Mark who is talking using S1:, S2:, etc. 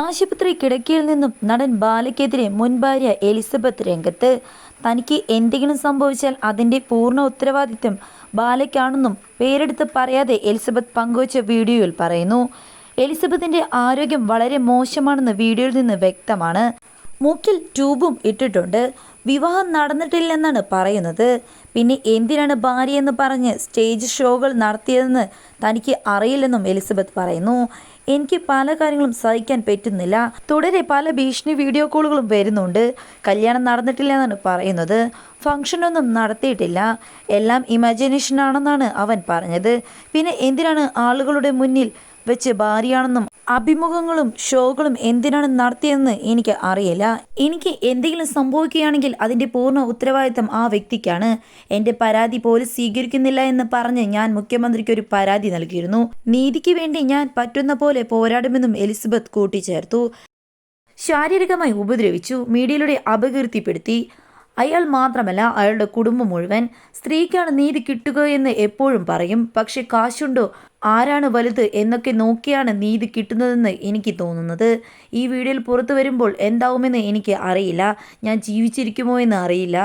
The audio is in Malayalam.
S1: ആശുപത്രി കിടക്കയിൽ നിന്നും നടൻ ബാലയ്ക്കെതിരെ മുൻ ഭാര്യ എലിസബത്ത് രംഗത്ത്. തനിക്ക് എന്തെങ്കിലും സംഭവിച്ചാൽ അതിന്റെ പൂർണ ഉത്തരവാദിത്വം ബാലയ്ക്കാണെന്നും പേരെടുത്ത് പറയാതെ എലിസബത്ത് പങ്കുവച്ച വീഡിയോയിൽ പറയുന്നു. എലിസബത്തിന്റെ ആരോഗ്യം വളരെ മോശമാണെന്ന് വീഡിയോയിൽ നിന്ന് വ്യക്തമാണ്. മൂക്കിൽ ട്യൂബും ഇട്ടിട്ടുണ്ട്. വിവാഹം നടന്നിട്ടില്ലെന്നാണ് പറയുന്നത്. പിന്നെ എന്തിനാണ് ഭാര്യ എന്ന് പറഞ്ഞ് സ്റ്റേജ് ഷോകൾ നടത്തിയതെന്ന് തനിക്ക് അറിയില്ലെന്നും എലിസബത്ത് പറയുന്നു. എനിക്ക് പല കാര്യങ്ങളും സഹിക്കാൻ പറ്റുന്നില്ല. തുടരെ പല ഭീഷണി വീഡിയോ കോളുകളും വരുന്നുണ്ട്. കല്യാണം നടന്നിട്ടില്ല എന്നാണ് പറയുന്നത്. ഫംഗ്ഷനൊന്നും നടത്തിയിട്ടില്ല. എല്ലാം ഇമാജിനേഷൻ ആണെന്നാണ് അവൻ പറഞ്ഞത്. പിന്നെ എന്തിനാണ് ആളുകളുടെ മുന്നിൽ വെച്ച് ഭാര്യയാണെന്നും അഭിമുഖങ്ങളും ഷോകളും എന്തിനാണ് നടത്തിയതെന്ന് എനിക്ക് അറിയില്ല. എനിക്ക് എന്തെങ്കിലും സംഭവിക്കുകയാണെങ്കിൽ അതിന്റെ പൂർണ ഉത്തരവാദിത്തം ആ വ്യക്തിക്കാണ്. എന്റെ പരാതി പോലും സ്വീകരിക്കുന്നില്ല എന്ന് പറഞ്ഞ് ഞാൻ മുഖ്യമന്ത്രിക്ക് ഒരു പരാതി നൽകിയിരുന്നു. നീതിക്ക് വേണ്ടി ഞാൻ പറ്റുന്ന പോലെ പോരാടുമെന്നും എലിസബത്ത് കൂട്ടിച്ചേർത്തു. ശാരീരികമായി ഉപദ്രവിച്ചു. മീഡിയയിലൂടെ അപകീർത്തിപ്പെടുത്തി. അയാൾ മാത്രമല്ല അയാളുടെ കുടുംബം മുഴുവൻ സ്ത്രീക്കാണ് നീതി കിട്ടുക എന്ന് എപ്പോഴും പറയും. പക്ഷെ കാശുണ്ടോ? ആരാണ് വലുത്? എന്നൊക്കെ നോക്കിയാണ് നീതി കിട്ടുന്നതെന്ന് എനിക്ക് തോന്നുന്നത്. ഈ വീഡിയോയിൽ പുറത്തു വരുമ്പോൾ എന്താവുമെന്ന് എനിക്ക് അറിയില്ല. ഞാൻ ജീവിച്ചിരിക്കുമോ എന്ന് അറിയില്ല.